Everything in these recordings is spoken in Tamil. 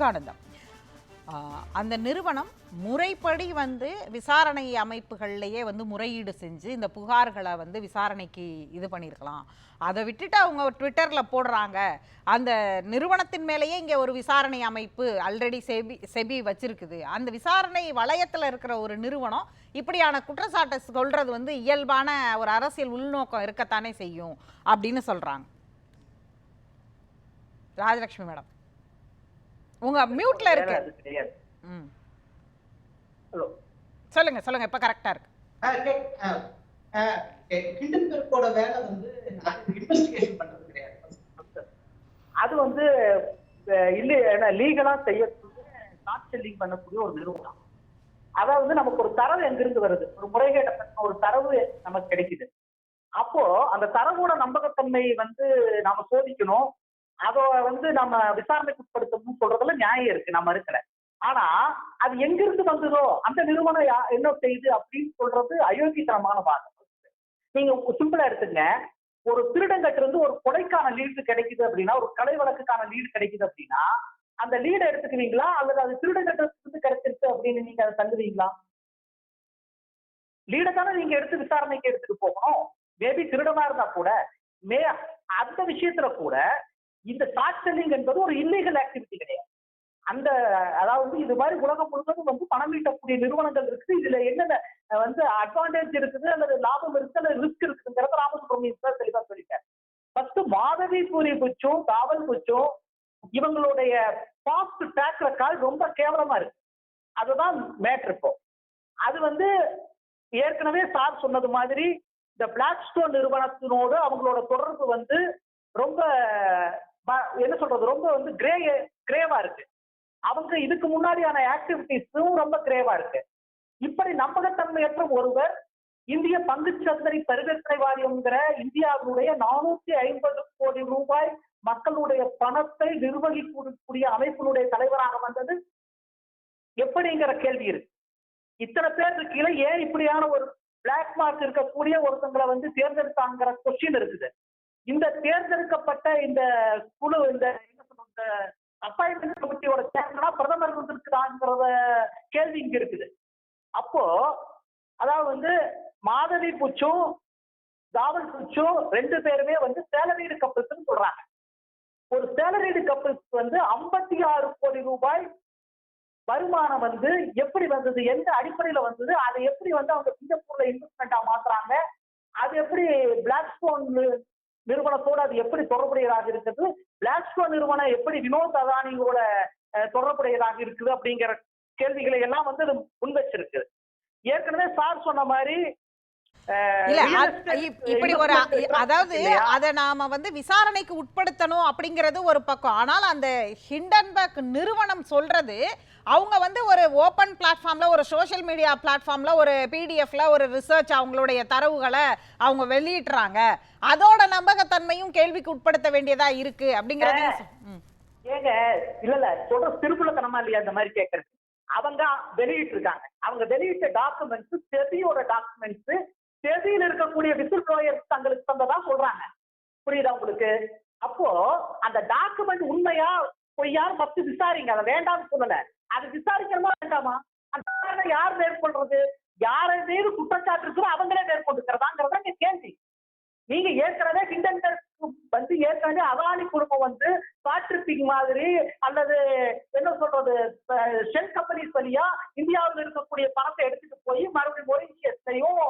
விவேகானந்தம் அந்த நிறுவனம் முறைப்படி வந்து விசாரணை அமைப்புகள்லையே வந்து முறையீடு செஞ்சு இந்த புகார்களை வந்து விசாரணைக்கு இது பண்ணியிருக்கலாம் அதை விட்டுட்டு அவங்க ட்விட்டரில் போடுறாங்க. அந்த நிறுவனத்தின் மேலேயே இங்கே ஒரு விசாரணை அமைப்பு ஆல்ரெடி செபி செபி வச்சிருக்குது. அந்த விசாரணை வளையத்தில் இருக்கிற ஒரு நிறுவனம் இப்படியான குற்றச்சாட்டை சொல்கிறது வந்து இயல்பான ஒரு அரசியல் உள்நோக்கம் இருக்கத்தானே செய்யும் அப்படின்னு சொல்கிறாங்க ராஜலட்சுமி மேடம். உங்க மியூட்ல இருக்கு. அது கிடையாது. ம். ஹலோ. சொல்லுங்க சொல்லுங்க இப்ப கரெக்டா இருக்கு. கிண்டன்பெர்க்கோட வேலை வந்து இன்வெஸ்டிகேஷன் பண்றது கிடையாது. அது வந்து இல்ல லீகலா செய்யக்கூடிய ஷார்ட் செல்லிங் பண்ணக்கூடிய ஒரு நிறுவனம் அதாவது நமக்கு ஒரு தரவு எங்கிருந்து வருது? ஒரு முறைகேட்ட ஒரு தரவு நமக்கு கிடைக்குது. அப்போ அந்த தரவோட நம்பகத்தன்மை வந்து நாம சோதிக்கணும். அதை வந்து நம்ம விசாரணைக்கு உட்படுத்தணும்னு சொல்றதுல நியாயம் இருக்கு நம்ம இருக்கிற. ஆனா அது எங்கிருந்து வந்ததோ அந்த நிறுவனம் யா- என்ன செய்யுது அப்படின்னு சொல்றது அயோக்கியத்தனமான வாதம். நீங்க சிம்பிளா எடுத்துங்க. ஒரு திருடங்கட்டு இருந்து ஒரு கொலைக்கான லீடு கிடைக்குது அப்படின்னா ஒரு கலை வழக்குக்கான லீடு கிடைக்குது அப்படின்னா அந்த லீடை எடுத்துக்குவீங்களா? அல்லது அது திருடங்கட்டிலிருந்து கிடைச்சிருக்கு அப்படின்னு நீங்க அதை தங்குவீங்களா லீடை தானே நீங்க எடுத்து விசாரணைக்கு எடுத்துட்டு போகணும். மேபி திருடனா இருந்தா கூட மே அந்த விஷயத்துல கூட இந்த ஷார்ட் செல்லிங் என்பது ஒரு இல்லீகல் ஆக்டிவிட்டி கிடையாது. அந்த அதாவது இது மாதிரி உலகம் முழுவதும் வந்து பணம் ஈட்டக்கூடிய நிறுவனங்கள் இருக்குது. இதுல என்னென்ன வந்து அட்வான்டேஜ் இருக்குது அல்லது லாபம் இருக்கு அல்லது ரிஸ்க் இருக்குங்கிறத ராமசுப்ரமணியம் சார் தெளிவா சொல்லிட்டார். ஃபர்ஸ்ட் மாதவி பூரி புச்சும் காவல் புச்சும் இவங்களுடைய பாஸ்ட் ட்ராக் கால் ரொம்ப கேவலமா இருக்கு. அதுதான் மேட்ரு இப்போ. அது வந்து ஏற்கனவே சார் சொன்னது மாதிரி இந்த பிளாக் ஸ்டோன் நிறுவனத்தினோடு அவங்களோட தொடர்பு வந்து ரொம்ப என்ன சொல்றது ரொம்ப வந்து கிரே கிரேவா இருக்கு. அவங்க இதுக்கு முன்னாடியான ஆக்டிவிட்டிஸும் ரொம்ப கிரேவா இருக்கு. இப்படி நம்பகத்தன்மையற்ற ஒருவர் இந்திய பங்குச்சந்தை பரிவர்த்தனை வாரியம்ங்கிற இந்தியாவுடைய நானூத்தி ஐம்பது கோடி ரூபாய் மக்களுடைய பணத்தை நிர்வகிக்கக்கூடிய அமைப்பினுடைய தலைவராக வந்தது எப்படிங்கிற கேள்வி இருக்கு. இத்தனை பேர் கீழே ஏன் இப்படியான ஒரு பிளாக் மார்க் இருக்கக்கூடிய ஒருத்தங்களை வந்து தேர்ந்தெடுத்தாங்கிற கொஸ்டின் இருக்குது. இந்த தேர்ந்தெடுக்கப்பட்ட இந்த குழு இந்த என்ன சொல்றது, அப்பாயின்மெண்ட் கமிட்டியோட சேர்மனா பிரதமர் வந்திருக்கிறாங்கிறத கேள்வி இங்க இருக்குது. அப்போ அதாவது வந்து மாதவி புச்சும் தாவல் புச்சும் ரெண்டு பேருமே வந்து சேலரிடு கப்பல்ஸ்னு சொல்றாங்க. ஒரு சேலரிடு கப்பல்ஸ் வந்து ஐம்பத்தி ஆறு கோடி ரூபாய் வருமானம் வந்து எப்படி வந்தது எந்த அடிப்படையில வந்தது அதை எப்படி வந்து அவங்க சிங்கப்பூர்ல இன்வெஸ்ட்மெண்டா மாத்துறாங்க அது எப்படி பிளாக் ஸ்டோன் நிறுவனத்தோட அது எப்படி தொடர்புடையதாக இருக்குது பிளாஸ்கோ நிறுவனம் எப்படி வினோத் அதானியோட தொடர்புடையதாக இருக்குது அப்படிங்கிற கேள்விகளை எல்லாம் வந்து அது முன்வச்சிருக்கு ஏற்கனவே சார் சொன்ன மாதிரி இப்படி ஒரு அதாவது? அதை நாம வந்து விசாரணைக்கு உட்படுத்தணும் அப்படிங்கிறது ஒரு பக்கம் ஆனால் அந்த ஹிண்டன்பர்க் நிறுவனம் சொல்றது அவங்க வந்து ஒரு ஓப்பன் பிளாட்ஃபார்ம்ல ஒரு சோஷியல் மீடியா பிளாட்ஃபார்ம்ல ஒரு பிடிஎஃப்ல ஒரு ரிசர்ச் அவங்களுடைய தரவுகளை அவங்க வெளியிடுறாங்க அதோட நம்பகத்தன்மையும் கேள்விக்கு உட்படுத்த வேண்டியதா இருக்கு அப்படிங்கறது. ஏங்க இல்ல இல்ல சொல்ற திருப்புலத்தனமா இல்லையா இந்த மாதிரி கேட்கறது அவங்க வெளியிட்டு இருக்காங்க அவங்க வெளியிட்ட டாக்குமெண்ட்ஸ் செபியோட டாக்குமெண்ட்ஸ் செபியில் இருக்கக்கூடிய விசில் ப்ளோயர்ஸ் தங்களுக்கு தந்ததா சொல்றாங்க. புரியுதா உங்களுக்கு? அப்போ அந்த டாக்குமெண்ட் உண்மையா பொய்யாரு ஃபர்ஸ்ட் விசாரிங்க. அதை வேண்டாம்னு சொல்லல. அது விசாரிக்கணுமா வேண்டாமா? அந்த யார் மேற்கொள்றது? யாரை மீது குற்றச்சாட்டு இருக்கோ அவங்களே மேற்கொண்டுக்கிறதாங்கிறத கேள்வி. நீங்க ஏற்கனவே ஹிண்டன்பர்க் வந்து ஏற்கனவே அதானி குடும்பம் வந்து காட்ரிப்பிங் மாதிரி அல்லது என்ன சொல்றது ஷெல் கம்பெனிஸ் வழியா இந்தியாவில் இருக்கக்கூடிய பணத்தை எடுத்துட்டு போய் மறுபடியும் மொரிஷியஸ்லையும்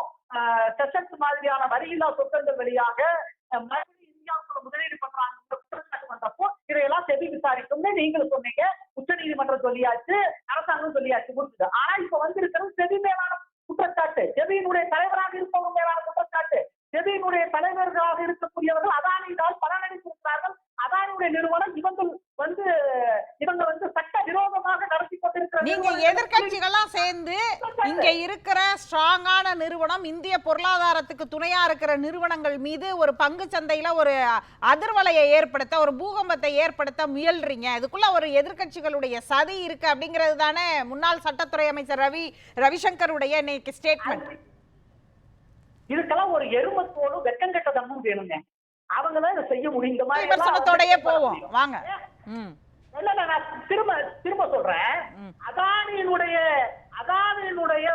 செஷன்ஸ் மாதிரியான வரியில்லா சொத்தங்கள் வழியாக மறுபடியும் இந்தியாவுக்குள்ள முதலீடு பண்றாங்க குற்றச்சாட்டு வந்தப்போ இதையெல்லாம் செவி விசாரிக்கும்னு நீங்களும் சொன்னீங்க. உச்ச நீதிமன்றம் சொல்லியாச்சு அரசாங்கம் சொல்லியாச்சு கொடுத்துது ஆனா இப்ப வந்து இருக்கிறது செவி மேலான குற்றச்சாட்டு. செவியினுடைய தலை இருப்பவங்க மேலான குற்றச்சாட்டு செபியினுடைய தலைவர்களாக இருக்கக்கூடியவர்கள் அதானியினால் பலனளித்திருக்கிறார்கள் அதானியுடைய நிறுவனம் இவங்க வந்து இவங்க வந்து சட்ட விரோதமாக நடத்தி எதிர்க்கட்சிகள்லாம் சேர்ந்து இங்க இருக்கிற ஸ்ட்ராங்கான நிறுவனம் இந்திய பொருளாதாரத்துக்கு துணையா இருக்கிற நிறுவனங்கள் மீது ஒரு பங்கு சந்தையில ஒரு அதிர்வலையை ஏற்படுத்த ஒரு பூகம்பத்தை ஏற்படுத்த முயல்றீங்க. இதுக்குள்ள ஒரு எதிர்க்கட்சிகளுடைய சதி இருக்கு அப்படிங்கிறது தானே முன்னாள் சட்டத்துறை அமைச்சர் ரவி ரவிசங்கருடைய இன்னைக்கு ஸ்டேட்மெண்ட் இதுக்கெல்லாம் ஒரு எருமத்தோடும் வெக்கங்கெட்ட தம்மும் வேணுங்க. அவங்க தான் இதை செய்ய முடியும்? போவோம். வாங்க. இல்ல நான் திரும்ப திரும்ப சொல்றேன். அதானியினுடைய அதானியினுடைய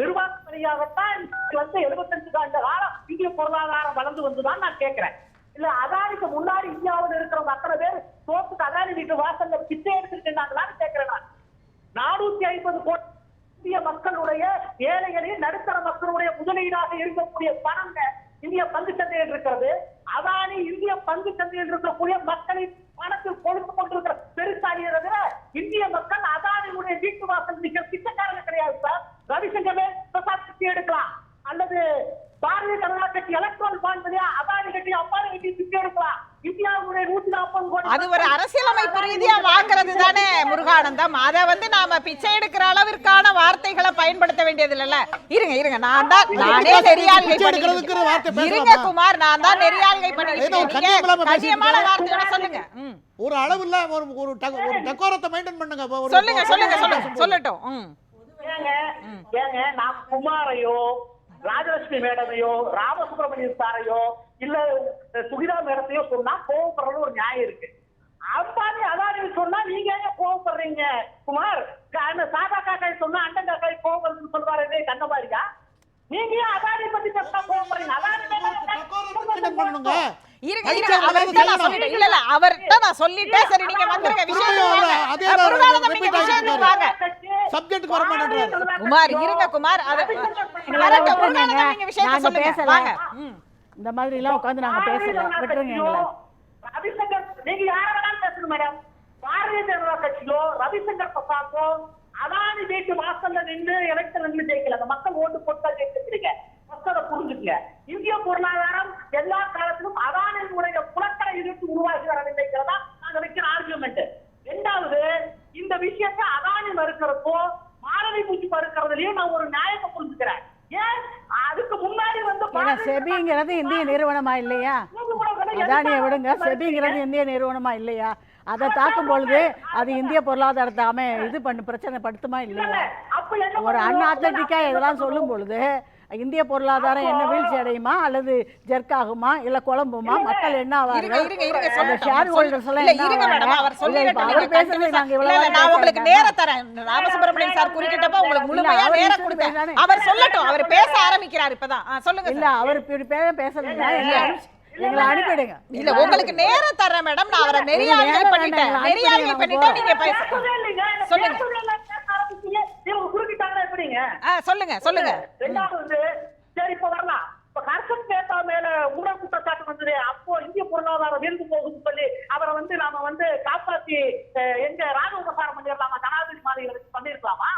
நிர்வாக வழியாகத்தான் வந்து எழுபத்தஞ்சு ஆண்டு காலம் இந்திய பொருளாதாரம் வளர்ந்து வந்துதான் நான் கேட்கிறேன். இல்ல அதானிக்கு முன்னாடி இந்தியாவில் இருக்கிறவங்க அத்தனை பேர் சோத்துக்கு அதானி வீட்டு வாசல்ல பிச்சை எடுத்துட்டு இருந்தாங்களான்னு கேட்கிறேன் நான். நானூத்தி ஐம்பது கோடி இந்திய மக்களுடைய ஏழைகளில் நடுத்தர மக்களுடைய முதலீடாக இருக்கக்கூடிய பணம் இந்திய பங்கு சந்தையில் இருக்கிறது. அதானி இந்திய பங்கு சந்தையில் இருக்கக்கூடிய மக்களின் பணத்தில் கொடுத்து கொண்டிருக்கிற பெருசாகிறது இந்திய மக்கள் அதானியுடைய வீட்டு வாசல் மிக பிச்சைக்காரங்க கிடையாது சார். ரவிசங்கரே பிரசாத் கட்சி எடுக்கலாம். அல்லது பாரதிய ஜனதா கட்சி எலக்ட்ரான் பாண்ட் வழியா அதானி கட்சி அம்பானி கட்சி பிச்சை எடுக்கலாம். அது ஒரு அரசியலமைப்பு ரீதியா வாங்குறது தானே முருகானந்தம். அத வந்து நாம பிச்சை எடுக்கிற அளவிற்கான வார்த்தைகளை பயன்படுத்த வேண்டியது இல்லல்ல இருங்க இருங்க. நான் தான் நானே நெறியாள்கை? இருங்க குமார். நான் தான் நெறியாள்கை பேசிட்டு வார்த்தையோட சொல்லுங்க. ஒரு அளவு இல்ல ஒரு ஒரு ஒரு டெக்கோரத்தை மெயின்டைன் பண்ணுங்க. சொல்லுங்க சொல்லுங்க சொல்லட்டும். ஏங்க ஏங்க நான் குமாரையோ ராஜலட்சுமி மேடமையோ ராமசுப்ரமணியன் சாரையோ இல்ல சுகிதா மேடத்தையோ சொன்னா கோவப்படுறது ஒரு நியாயம் இருக்கு அம்பானி அதானி சொன்னா நீங்க ஏங்க கோவப்படுறீங்க குமார் சாதா காக்காய் சொன்னா அண்டன் காக்காய் கோவப்படுறதுன்னு சொல்றாரு கண்ண மாதிரியா நீங்க ஏன் அதானி பத்தி பேசினா கோவப்படுறீங்க அதானி டெக்கோரத்தை இருங்க பரீட்சை இருங்க. அவர்கிட்ட நான் எழுதாம சொல்லிட்டேன். இல்ல இல்ல அவர்கிட்ட நான் சொல்லிட்டேன். சரி நீங்க வந்துருங்க வாங்க. அதே தான் முருகானந்தம் நீங்க repeat ஆகிட்டு விஷயத்துக்கு வாங்க. சப்ஜெக்ட்டுக்கு வர மாட்டேன்றாரு. குமார். இருங்க குமார். அத எங்களை வரட்டும், விட்டுருங்க. முருகானந்தம் நீங்க விஷயத்தை நாங்க சொல்லுங்க பேசல. வாங்க ம். இந்த மாதிரி எல்லாம் உட்காந்து நாங்க பேசல. விட்டுருங்க எங்களை. ரவிசங்கர் நீங்க யார வேணாலும் பேசணும் மேடம். பாரதிய ஜனதா கட்சியோ ரவிசங்கர் பிரசாத்தோ அதானி வீட்டு வாசல்ல நின்று எலெக்ஷன் நின்று ஜெயிக்கல. அந்த மக்கள் ஓட்டு போட்டு ஜெயிச்சிருக்கீங்க அதை புரிஞ்சுக்கங்க இந்திய பொருளாதாரம் எல்லா காலத்திலும் அதானியுடைய புலக்கடை இருந்து உருவாகி வரவில்லைங்கிறதா நாங்க வைக்கிற ஆர்குமெண்ட் ரெண்டாவது இந்த விஷயத்தை அதானி மறுக்கிறப்போ மாணவி பூச்சி மறுக்கிறதுலயும் நான் ஒரு நியாயத்தை புரிஞ்சுக்கிறேன். ஏன்? அதுக்கு முன்னாடி வந்து செபிங்கிறது இந்திய நிறுவனமா இல்லையா? அதானியை விடுங்க. செபிங்கிறது இந்திய நிறுவனமா இல்லையா? அதை தாக்கும் பொழுது அது இந்திய பொருளாதாரத்தை இது பண்ணு பிரச்சனை படுத்துமா இல்லையா? ஒரு பண்ணுவோம்? அன்ஆத்தட்டிக்கா இதெல்லாம் சொல்லும் பொழுது இந்திய பொருளாதாரம் என்ன வீழ்ச்சி அடையுமா அல்லது ஜெர்க் ஆகுமா இல்ல குழம்புமா? மக்கள் என்ன ஆவார்கள். ஷேர் ஹோல்டர்ஸ் எல்லாம் இல்ல, என்ன இருங்க மேடம்? அவர் நீங்க அவர் பேசுறது நாங்க இவ்வளவு நான் உங்களுக்கு. நேரம் தரேன். ராமசுப்ரமணியன் சார் குறுக்கிட்டப்ப உங்களுக்கு முழுமையா அவர் நேரம் இஷ்டம் கொடுத்தேன். அவர் சொல்லட்டும். அவர் பேச ஆரம்பிக்கிறார் இப்பதான். சொல்லுங்க இல்ல. அவர் இப்படி பேச பேசலன்னா எங்களை அனுப்பிடுங்க இல்ல உங்களுக்கு நேரம் தரேன் மேடம் நான் அவரை நெறியாள்கை நேரம் பண்ணிட்டேன். நாங்க பண்ணிட்டா போறோம். நீங்க பேச பேசவே இல்லைங்க. எனக்கு சொல்லுங்க. எப்படிங்க? சொல்லுங்க சொல்லுங்க. ரெண்டாவது வந்து, சரி இப்ப வரலாம். இப்ப ஹர்ஷத் மேத்தா மேல ஊழல் குற்றச்சாட்டு வந்தது. அப்போ இந்திய பொருளாதாரம் வீழ்ந்து போகுதுன்னு சொல்லி அவரை வந்து நாம வந்து காப்பாத்தி எங்க ராணுவ பிரசாரம் பண்ணிடலாமா? ஜனாதிபதி வச்சு பண்ணிருக்கலாமா?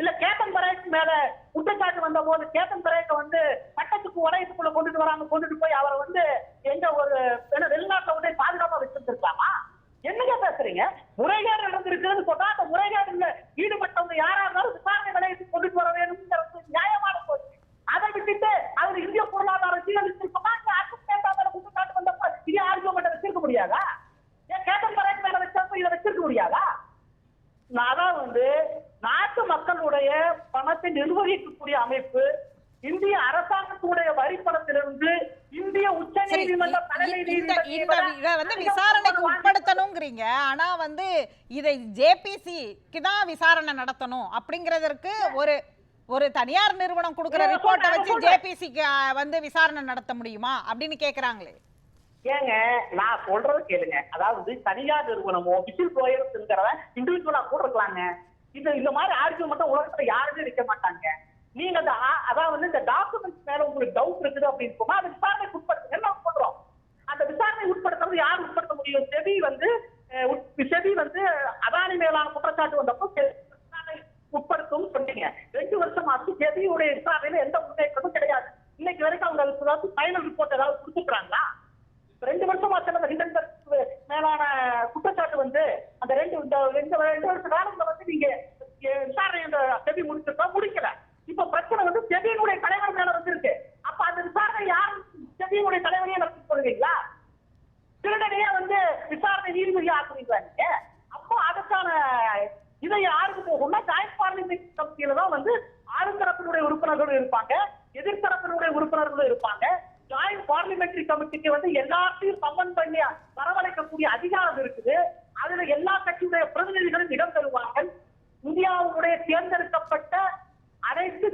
இல்ல கேத்தன் பரேக் மேல குற்றச்சாட்டு வந்த போது கேத்தன் பரேக்க வந்து சட்டத்துக்கு உலகத்துக்குள்ள கொண்டுட்டு வராம கொண்டுட்டு போய் அவரை வந்து எங்க ஒரு வெளிநாட்டுல வந்து பாதுகாப்பா வச்சிருந்திருக்கலாமா என்னங்க பேசுறீங்க? முறைகேடு நடந்திருக்குன்னு சொன்னா அந்த முறைகேடுல ஈடுபட்டவங்க யாரா இருந்தாலும் விசாரணை நிலையத்துக்கு கொண்டுட்டு வர வேணும்ங்கிறது நியாயமான போச்சு அதை விட்டுட்டு அதுல இந்திய பொருளாதாரம் சீரழிச்சிருக்கோமா மேல குற்றச்சாட்டு வந்தப்ப இதே ஆர்குமெண்ட் வச்சிருக்க முடியாதா ஏன் கேட்டன் பரேக் மேல வச்சப்ப இதை வச்சிருக்க முடியாதா நான் அதான் வந்து நாட்டு மக்களுடைய பணத்தை நிர்வகிக்கக்கூடிய அமைப்பு இந்திய அரசாங்கத்துடைய வரி பணத்திலிருந்து இந்திய உச்ச நீதிமன்ற வந்து விசாரணைக்கு உட்படுத்தணுங்கிறீங்க ஆனா வந்து இதை ஜேபிசிக்கு தான் விசாரணை நடத்தணும் அப்படிங்கறதற்கு ஒரு ஒரு தனியார் நிறுவனம் கொடுக்கிற ரிப்போர்ட்டை வச்சு. ஜேபிசிக்கு வந்து விசாரணை நடத்த முடியுமா அப்படின்னு கேக்குறாங்களே ஏங்க நான் சொல்றது கேளுங்க. அதாவது தனியார் நிறுவனமோ விசில் ப்ளோயர்ஸ்ங்கிறத இண்டிவிஜுவலா கூட இருக்கலாங்க இது இந்த மாதிரி ஆர்கியூ மட்டும் உலகத்துல யாருமே இருக்க மாட்டாங்க. நீங்க அந்த ஆ- அதாவது இந்த டாக்குமெண்ட்ஸ் மேல உங்களுக்கு டவுட் இருக்குது அப்படின்னு சொன்னா அது விசாரணைக்கு உட்படுத்த என்ன சொல்றோம்? அந்த விசாரணை உட்படுத்துறது யார் உட்படுத்த முடியும்? செபி வந்து அஹ், உட்- செபி வந்து அதானி மேலான குற்றச்சாட்டு வந்தப்போ விசாரணை உட்படுத்தும் சொன்னீங்க. ரெண்டு வருஷம் ஆச்சு செபியுடைய விசாரணையில எந்த முன்னேற்றமும் கிடையாது. இன்னைக்கு வரைக்கும் அவங்க ஏதாவது ஃபைனல் ரிப்போர்ட் ஏதாவது கொடுத்துக்கிறாங்களா ரெண்டு வருஷமா சில ஹிண்டன்பர்க் மேலான குற்றச்சாட்டு வந்து அந்த ரெண்டு இந்த ரெண்டு ரெண்டு வருஷ காலத்துல வந்து நீங்க அஹ், விசாரணை அந்த செபி முடிச்சிருக்கா முடிக்கல இப்ப பிரச்சனை வந்து செபியினுடைய தலைவர் மேல வந்திருக்கு அப்ப அந்த விசாரணை யார் செபியினுடைய தலைவரையே நடத்தி சொல்லுவீங்களா திருடனையே வந்து விசாரணை நீதிபதி ஆக்குவீங்களா நீங்க அப்போ அதுக்கான இதை யாருக்கு போகும்னா ஜாயிண்ட் பார்லிமெண்ட் கமிட்டியில தான் வந்து ஆளுந்தரப்பினுடைய உறுப்பினர்களும் இருப்பாங்க எதிர்த்தரப்பினுடைய உறுப்பினர்களும் இருப்பாங்க ஜாயிண்ட் பார்லிமெண்டரி கமிட்டிக்கு வந்து எல்லாத்தையும் சம்மன் பண்ணி வரவழைக்கக்கூடிய அதிகாரம் இருக்கு அதுல எல்லா கட்சியுடைய மாநிலங்களுடைய பிரதிநிதிகளும் இடம் பெறுவார்கள் இந்தியாவுடைய தேர்ந்தெடுக்கப்பட்ட அனைத்து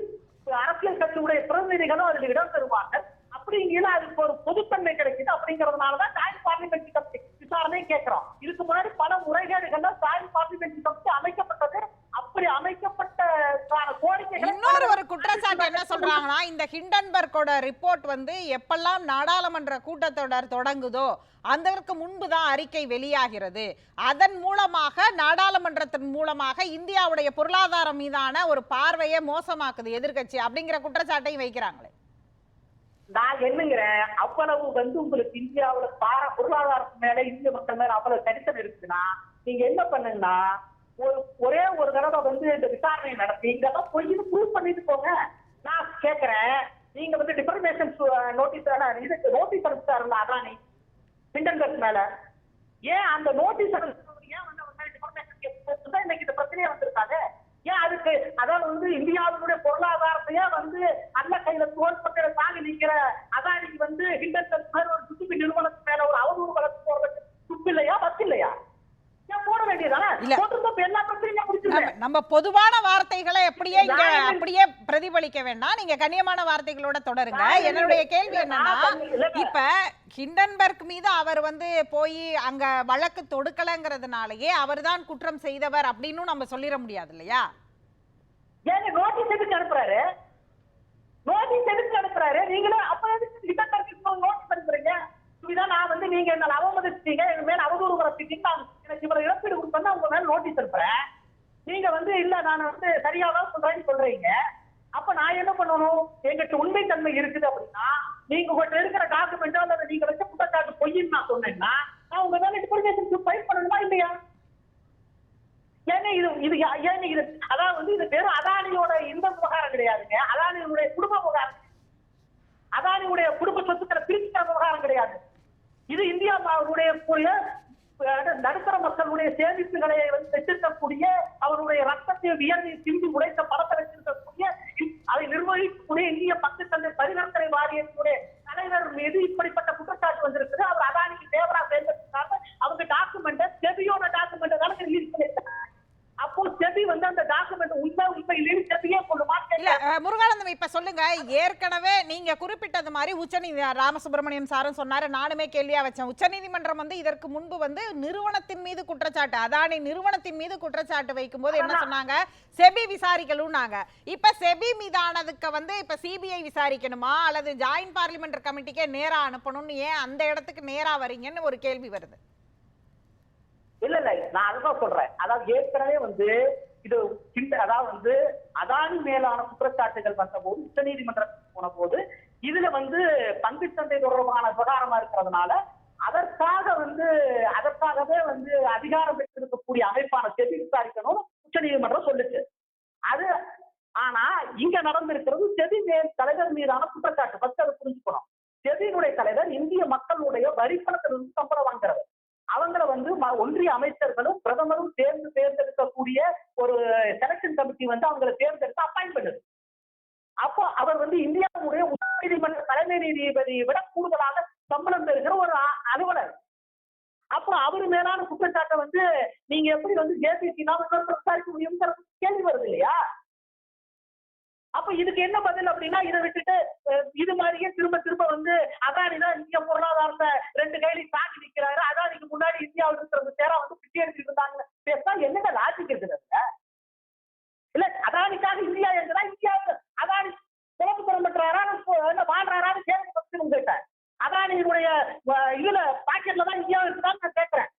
அரசியல் கட்சியுடைய பிரதிநிதிகளும் அதில் இடம் பெறுவார்கள் அப்படிங்கிற அதுக்கு ஒரு பொதுத்தன்மை கிடைக்குது அப்படிங்கறதுனாலதான் ஜாயிண்ட் பார்லிமெண்ட் கமிட்டி விசாரணை கேட்கிறோம் இதுக்கு முன்னாடி பல முறைகேடுகள்ல ஜாயிண்ட் பார்லிமெண்ட் கமிட்டி அமைக்கப்பட்டது அப்படி அமைக்கப்பட்ட கோரிக்கைகள் இன்னொரு ஒரு குற்றச்சாட்டு என்ன சொல்றாங்கன்னா இந்த ஹிண்டன்பர்க்கோட ரிப்போர்ட் வந்து எப்பெல்லாம் நாடாளுமன்ற கூட்டத்தொடர் தொடங்குதோ அதற்கு முன்பு தான் அறிக்கை வெளியாகிறது. அதன் மூலமாக நாடாளுமன்றத்தின் மூலமாக இந்தியாவுடைய பொருளாதாரம் மீதான ஒரு பார்வையை மோசமாக்குது எதிர்க்கட்சி. அப்படிங்கிற குற்றச்சாட்டையும் வைக்கிறாங்களே. நான் என்னங்கிறேன். அவ்வளவு வந்து உங்களுக்கு இந்தியாவுல பார பொருளாதாரத்து மேல இந்திய மக்கள் மேல அவ்வளவு கடிதம் இருக்குன்னா நீங்க என்ன பண்ணுங்கன்னா ஒரே ஒரு தடவை வந்து இந்த விசாரணை நடத்தி இதெல்லாம் பொய்னு ப்ரூவ் பண்ணிட்டு போங்க. நான் கேக்குறேன். நீங்க வந்து டிஃபர்மேஷன் நோட்டீஸ் இதுக்கு நோட்டீஸ் அனுப்பிச்சாருல்ல அதானி? பிண்டன்பர்க் மேல. ஏன் அந்த நோட்டீஸ் ஏன் வந்து அவர் டிஃபர்மேஷன் கேஸ் இன்னைக்கு இந்த பிரச்சனையே வந்திருக்காங்க? ஏன் அதுக்கு அதாவது வந்து இந்தியாவினுடைய பொருளாதாரத்தையே வந்து அந்த கையில தோல் பக்கத்துல தாங்கி நிக்கிற அதானிக்கு வந்து ஹிண்டன்பர்க் மேல ஒரு சுத்துப்பி நிறுவனத்து மேல ஒரு அவதூறு வளர்த்து போறதுக்கு துப்பு இல்லையா பத்து இல்லையா நம்ம- பொதுவான வார்த்தைகளை அப்படியே இங்க அப்படியே பிரதிபலிக்க வேண்டாம். நீங்க கண்ணியமான வார்த்தைகளோட தொடருங்க. என்னுடைய கேள்வி என்னன்னா. இப்ப ஹிண்டன்பர்க் மீது அவர் வந்து போய் அங்க வழக்கு தொடுக்கலங்கிறதுனாலயே அவர்தான் குற்றம் செய்தவர் அப்படின்னு நம்ம சொல்லிட முடியாது இல்லையா? நோட்டீஸ் எதுக்கு அனுப்புறாரு? நோட்டீஸ் எதுக்கு அனுப்புறாரு? நீங்களும் அப்ப எதுக்கு ஹிண்டன்பர்க்கு நோட்டீஸ் அனுப்புறீங்க இதுதான் நான் வந்து நீங்க என்ன அவமதிச்சிட்டீங்க எங்க மேல அவதூறு வரத்திட்டீங்க எனக்கு இவ்வளவு இழப்பீடு கொடுத்தா உங்க மேல நோட்டீஸ் அனுப்புறேன். நீங்க வந்து இல்ல நான் வந்து சரியா தான் சொல்றேன்னு சொல்றீங்க. அப்ப நான் என்ன பண்ணணும்? எங்கிட்ட உண்மை தன்மை இருக்குது அப்படின்னா நீங்க உங்கள்கிட்ட இருக்கிற டாக்குமெண்டோ அல்லது நீங்க வச்ச குற்றச்சாட்டு பொய்ன்னு நான் சொன்னேன்னா நான் உங்க மேல டிஃபர்மேஷன் ஃபைல் பண்ணணுமா இல்லையா? ஏன்னா இது இது யா- ஏன்னா இது அதான் வந்து இது வெறும் அதானியோட இந்த விவகாரம் கிடையாதுங்க. அதானியுடைய குடும்ப விவகாரம். அதானியுடைய குடும்ப சொத்துக்களை பிரிச்சுக்கிற விவகாரம் கிடையாது. இது இந்தியாவுடைய கூடிய நடுத்தர மக்களுடைய சேமிப்புகளை வந்து வச்சிருக்கக்கூடிய அவருடைய ரத்தத்தை வியர்வை சிந்தி உடைத்த பணத்தை வச்சிருக்கக்கூடிய அதை நிர்வகிக்கக்கூடிய இந்திய பங்கு சந்தை பரிவர்த்தனை வாரியத்தினுடைய தலைவர் மீது இப்படிப்பட்ட குற்றச்சாட்டு வந்திருக்குது. அவர் அதானிக்கு தேவரா செயல்படுத்தினாங்க அவங்க டாக்குமெண்ட் செபியோட டாக்குமெண்ட் தானே ரிலீஸ் பண்ணிருக்காங்க அப்போ செபி வந்து அந்த டாக்குமெண்ட் உண்மை உண்மை இல்லைன்னு செபியே கொள்ளுமா? இல்ல முருகானந்தம் இப்ப சொல்லுங்க. ஏற்கனவே நீங்க குறிப்பிட்டது மாதிரி உச்சநீதி ராமசுப்ரமணியம் சாரும் சொன்னாரு. நானுமே கேள்வியா வச்சேன். உச்சநீதிமன்றம் வந்து இதற்கு முன்பு வந்து நிறுவனத்தின் மீது குற்றச்சாட்டு அதானி நிறுவனத்தின் மீது குற்றச்சாட்டு வைக்கும்போது என்ன சொன்னாங்க? செபி விசாரிக்கலும்னாங்க. இப்ப செபி மீதானதுக்கு வந்து இப்ப சிபிஐ விசாரிக்கணுமா? அல்லது ஜாயிண்ட் பார்லிமெண்ட் கமிட்டிக்கே நேரா அனுப்பணும்னு ஏன் அந்த இடத்துக்கு நேரா வரீங்கன்னு ஒரு கேள்வி வருது. இல்ல இல்ல. நான் அதுதான் சொல்றேன். அதாவது ஏற்கனவே வந்து இது அதாவது வந்து அதானி மேலான குற்றச்சாட்டுகள் வந்த போது உச்ச நீதிமன்றத்துக்கு போன போது இதுல வந்து பங்கு சந்தை தொடர்பான விவகாரமா இருக்கிறதுனால அதற்காக வந்து அதற்காகவே வந்து அதிகாரம் பெற்றிருக்கக்கூடிய அமைப்பான செபி விசாரிக்கணும். உச்ச நீதிமன்றம் சொல்லுச்சு. அது ஆனா இங்க நடந்திருக்கிறது செபி தலைவர் மீதான குற்றச்சாட்டு. ஃபர்ஸ்ட் அதை புரிஞ்சுக்கணும். செபியினுடைய தலைவர் இந்திய மக்களுடைய வரிப்பணத்திலிருந்து சம்பளம் வாங்குறது அவங்கள வந்து ம- ஒன்றிய அமைச்சர்களும் பிரதமரும் தேர்ந்து தேர்ந்தெடுக்கக்கூடிய ஒரு செலக்ஷன் கமிட்டி வந்து அவங்களை தேர்ந்தெடுத்து அப்பாயின் பண்ணுது. அப்போ அவர் வந்து இந்தியாவுடைய நீதிமன்ற தலைமை நீதிபதியை விட கூடுதலாக சம்பளம் பெறுகிற ஒரு அலுவலர். அப்போ அவர் மேலான குற்றச்சாட்டை வந்து நீங்க எப்படி வந்து ஜேபிசி நாம விசாரிக்க முடியும் கேள்வி வருது இல்லையா? அப்ப இதுக்கு என்ன பதில் அப்படின்னா இதை விட்டுட்டு இது மாதிரியே திரும்ப திரும்ப வந்து அதானி தான் இந்திய பொருளாதாரத்தை ரெண்டு கையில தாக்கி நிக்கிறாரு. அதானிக்கு முன்னாடி இந்தியாவில் இருக்கிற சேரா வந்து பிச்சை எடுத்துட்டு இருந்தாங்க பேசினா என்னங்க லாஜிக் இருக்குது இல்ல அதானிக்காக இந்தியா இருக்குதா இந்தியா அதானி சிறப்பு திறம் பெற்றாரா இல்ல வாழ்றாரான்னு கேள்வி பத்தி உங்ககிட்ட அதானியினுடைய இதுல பாக்கெட்ல தான் இந்தியா இருக்குதான்னு நான் கேட்கிறேன்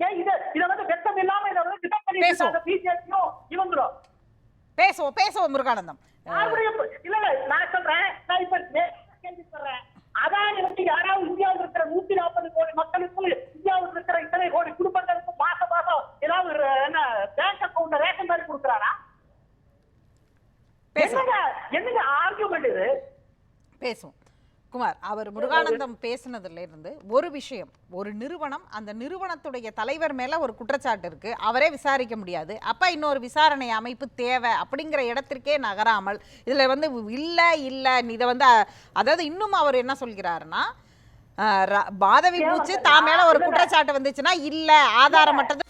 ஏன் இது இதை வந்து வெத்தம் இல்லாம இதை வந்து பேசுவோம். இருக்காங்க பிஜேபியும் இவங்களும். பேசுவோம் பேசுவோம் முருகானந்தம். இல்ல இல்ல நான் சொல்றேன். நான் இப்ப கேள்வி சொல்றேன் அதானி வந்து யாராவது இந்தியாவில் இருக்கிற நூத்தி நாற்பது கோடி மக்களுக்கு இந்தியாவில் இருக்கிற இத்தனை கோடி குடும்பங்களுக்கு மாசம் மாசம் ஏதாவது என்ன பேங்க் அக்கௌண்ட் ரேஷன் கார்டு கொடுக்குறாரா? என்னங்க ஆர்குமெண்ட் இது? பேசுவோம். குமார் அவர் முருகானந்தம் பேசுனதுல இருந்து ஒரு விஷயம் ஒரு நிறுவனம் அந்த நிறுவனத்துடைய தலைவர் மேல ஒரு குற்றச்சாட்டு இருக்கு. அவரே விசாரிக்க முடியாது. அப்ப இன்னொரு விசாரணை அமைப்பு தேவை அப்படிங்கிற இடத்திற்கே நகராமல் இதுல வந்து இல்ல இல்ல இதை வந்து அதாவது இன்னும் அவர் என்ன சொல்கிறாருன்னா மாதவி பூச்சி தான் மேல ஒரு குற்றச்சாட்டு வந்துச்சுன்னா இல்ல ஆதாரமற்றது